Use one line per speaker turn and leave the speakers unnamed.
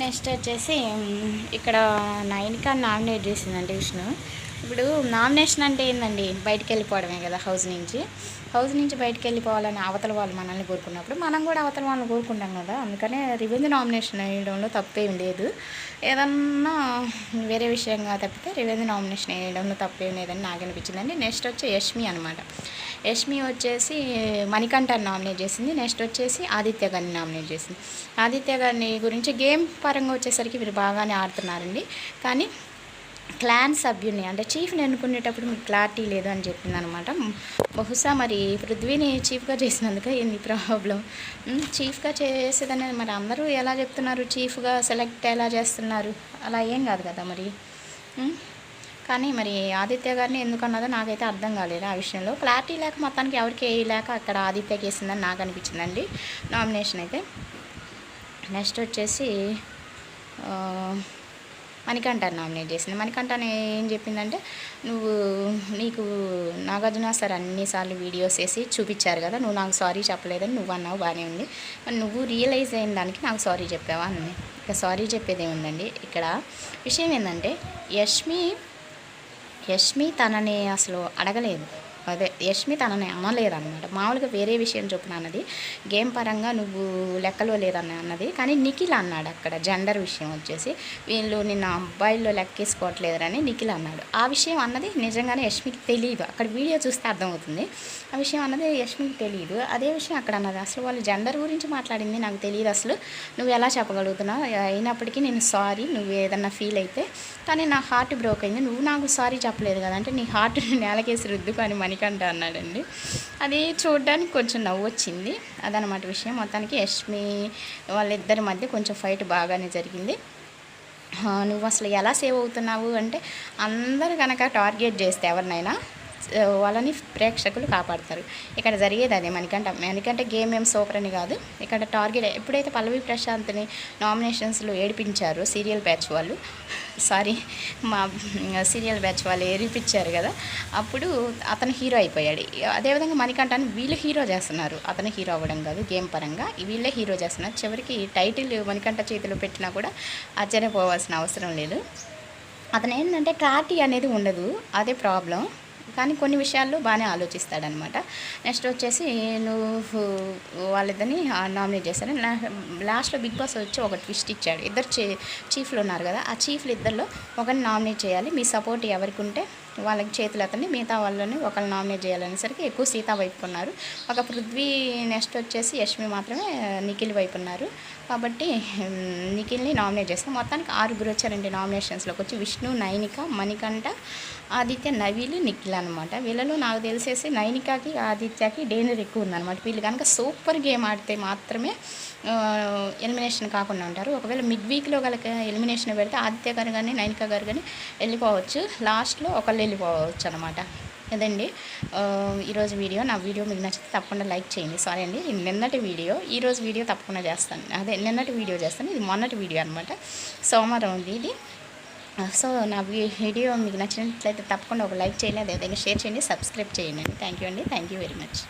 Next వచ్చేసి ఇక్కడ నైన్కా nominate చేసిందండి విష్ణు. ఇప్పుడు నామినేషన్ అంటే ఏందండి? బయటకు వెళ్ళిపోవడమే కదా హౌస్ నుంచి. హౌస్ నుంచి బయటికి వెళ్ళిపోవాలని అవతల వాళ్ళు మనల్ని కోరుకున్నప్పుడు మనం కూడా అవతల వాళ్ళని కోరుకుంటాం కదా. అందుకనే రివెంజ్ నామినేషన్ వేయడంలో తప్పేం లేదు. ఏదన్నా వేరే విషయంగా తప్పితే రివెంజ్ నామినేషన్ వేయడంలో తప్పేం లేదని నాకు అనిపించిందండి. నెక్స్ట్ వచ్చి యష్మి అనమాట యష్మి వచ్చేసి మణికంఠన్ నామినేట్ చేసింది. నెక్స్ట్ వచ్చేసి ఆదిత్య గారిని నామినేట్ చేసింది. ఆదిత్య గారిని గురించి గేమ్ పరంగా వచ్చేసరికి మీరు బాగానే ఆడుతున్నారండి. కానీ క్లాన్ సభ్యుని అంటే చీఫ్ని ఎన్నుకునేటప్పుడు మీకు క్లారిటీ లేదు అని చెప్పింది అనమాట బహుశా మరి పృథ్వీని చీఫ్గా చేసినందుకు ఏంది ప్రాబ్లం. చీఫ్గా చేసేదని మరి అందరూ ఎలా చెప్తున్నారు? చీఫ్గా సెలెక్ట్ ఎలా చేస్తున్నారు? అలా ఏం కాదు కదా మరి. కానీ మరి ఆదిత్య గారిని ఎందుకన్నదో నాకైతే అర్థం కాలేదు ఆ విషయంలో. క్లారిటీ లేక మొత్తానికి ఎవరికి వేయలేక అక్కడ ఆదిత్యకి వేసిందని నాకు అనిపించిందండి. నామినేషన్ అయితే నెక్స్ట్ వచ్చేసి మణికంఠ నామినేట్ చేసింది. మణికంఠని ఏం చెప్పిందంటే నువ్వు నీకు నాగార్జున సార్ అన్నిసార్లు వీడియోస్ వేసి చూపించారు కదా నువ్వు నాకు సారీ చెప్పలేదని నువ్వు అన్నావు బాగానే ఉంది. మరి నువ్వు రియలైజ్ అయిన దానికి నాకు సారీ చెప్పావా? అని ఇక సారీ చెప్పేది ఏముందండి? ఇక్కడ విషయం ఏంటంటే యష్మి యష్మి తనని అసలు అడగలేదు. అదే యష్మి తనని అనలేదన్నమాట. మామూలుగా వేరే విషయం చొప్పున అన్నది గేమ్ పరంగా నువ్వు లెక్కలో లేదని అన్నది. కానీ నిఖిల్ అన్నాడు అక్కడ జెండర్ విషయం వచ్చేసి. వీళ్ళు నిన్న అబ్బాయిల్లో లెక్కేసుకోవట్లేదని నిఖిల్ అన్నాడు. ఆ విషయం అన్నది నిజంగానే యష్మికి తెలియదు అక్కడ వీడియో చూస్తే అర్థమవుతుంది. ఆ విషయం అన్నది యష్మికి తెలియదు అదే విషయం అక్కడ అన్నది. అసలు వాళ్ళు జెండర్ గురించి మాట్లాడింది నాకు తెలియదు అసలు. నువ్వు ఎలా చెప్పగలుగుతున్నావు? అయినప్పటికీ నేను సారీ నువ్వు ఏదన్నా ఫీల్ అయితే కానీ నా హార్ట్ బ్రోక్ అయింది. నువ్వు నాకు సారీ చెప్పలేదు కదా అంటే నీ హార్ట్ నేలకేసి రుద్దుకొని మణికంఠ అన్నాడండి. అది చూడడానికి కొంచెం నవ్వు వచ్చింది అదనమాట విషయం. మొత్తానికి యష్మి వాళ్ళిద్దరి మధ్య కొంచెం ఫైట్ బాగానే జరిగింది. నువ్వు అసలు ఎలా సేవ్ అవుతున్నావు అంటే అందరు కనుక టార్గెట్ చేస్తే ఎవరినైనా వాళ్ళని ప్రేక్షకులు కాపాడతారు. ఇక్కడ జరిగేది అదే మనకంటే మనకంటే గేమ్ ఏం సూపర్ అని కాదు. ఇక్కడ టార్గెట్ ఎప్పుడైతే పల్లవి ప్రశాంత్ని నామినేషన్స్లో ఏడిపించారో సీరియల్ బ్యాచ్ వాళ్ళు సారీ మా సీరియల్ బ్యాచ్ వాళ్ళు ఏడిపించారు కదా అప్పుడు అతను హీరో అయిపోయాడు. అదేవిధంగా మణికంఠని వీళ్ళు హీరో చేస్తున్నారు. అతను హీరో అవ్వడం కాదు గేమ్ పరంగా వీళ్ళే హీరో చేస్తున్నారు. చివరికి టైటిల్ మణికంఠ చేతిలో పెట్టినా కూడా ఆశ్చర్యపోవాల్సిన అవసరం లేదు. అతను ఏంటంటే క్లారిటీ అనేది ఉండదు అదే ప్రాబ్లం. కానీ కొన్ని విషయాల్లో బాగానే ఆలోచిస్తాడనమాట. నెక్స్ట్ వచ్చేసి నువ్వు వాళ్ళిద్దరిని నామినేట్ చేశాను. లాస్ట్లో బిగ్ బాస్ వచ్చి ఒక ట్విస్ట్ ఇచ్చాడు. ఇద్దరు చీ చీఫ్లు ఉన్నారు కదా ఆ చీఫ్లు ఇద్దరిలో ఒకరిని నామినేట్ చేయాలి. మీ సపోర్ట్ ఎవరికి ఉంటే వాళ్ళకి చేతులు అతన్ని మిగతా వాళ్ళని ఒకరిని నామినేట్ చేయాలనేసరికి ఎక్కువ సీత వైపు ఉన్నారు ఒక పృథ్వీ నెక్స్ట్ వచ్చేసి యష్మి మాత్రమే నిఖిల్ వైపు ఉన్నారు కాబట్టి నిఖిల్ని నామినేట్ చేస్తాం. మొత్తానికి ఆరుగురు వచ్చారండి నామినేషన్స్లోకి. వచ్చి విష్ణు నైనిక మణికంఠ ఆదిత్య నవీలు నిఖిల్ అనమాట వీళ్ళలో నాకు తెలిసేసి నైనికాకి ఆదిత్యకి డేంజర్ ఎక్కువ ఉందన్నమాట వీళ్ళు కనుక సూపర్ గేమ్ ఆడితే మాత్రమే ఎలిమినేషన్ కాకుండా ఉంటారు. ఒకవేళ మిడ్ వీక్లో కనుక ఎలిమినేషన్ పెడితే ఆదిత్య గారు కానీ నైనిక గారు కానీ వెళ్ళిపోవచ్చు. లాస్ట్లో ఒకళ్ళు వెళ్ళిపోవచ్చు అనమాట ఇదండి ఈరోజు వీడియో నా వీడియో మీకు నచ్చితే తప్పకుండా లైక్ చేయండి. సారీ అండి నిన్నటి వీడియో ఈరోజు వీడియో తప్పకుండా చేస్తాను. అదే నిన్నటి వీడియో చేస్తాను. ఇది మొన్నటి వీడియో అనమాట సోమవారం ఉంది ఇది. సో నా వీడియో మీకు నచ్చినట్లయితే తప్పకుండా ఒక లైక్ చేయండి అదేవిధంగా షేర్ చేయండి సబ్స్క్రైబ్ చేయండి థ్యాంక్ యూ అండి. Thank you very much.